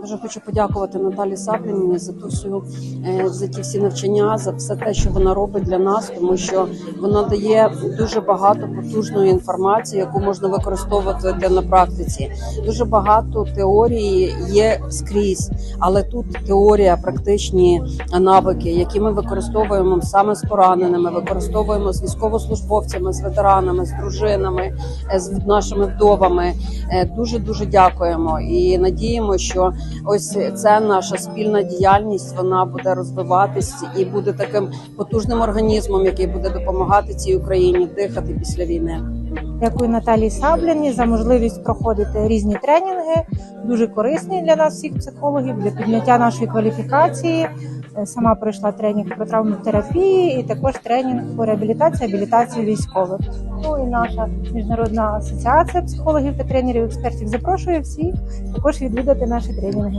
Дуже хочу подякувати Наталі Сабліні за ту всю е, за ті всі навчання, за все те, що вона робить для нас, тому що вона дає дуже багато потужної інформації, яку можна використовувати для на практиці. Дуже багато теорії є скрізь, але тут теорія, практичні навики, які ми використовуємо саме з пораненими, використовуємо з військовослужбовцями, з ветеранами, з дружинами, е, з нашими вдовами. Дуже дуже дякуємо і надіємо, що ось це наша спільна діяльність. Вона буде розвиватись і буде таким потужним організмом, який буде допомагати цій Україні дихати після війни. Дякую Наталії Сабляні за можливість проходити різні тренінги, дуже корисні для нас, всіх психологів, для підняття нашої кваліфікації. Е, Сама пройшла тренінг по травмотерапії і також тренінг по реабілітації, абілітації військових. Ну і наша міжнародна асоціація психологів та тренерів експертів запрошує всіх також відвідати наші тренінги.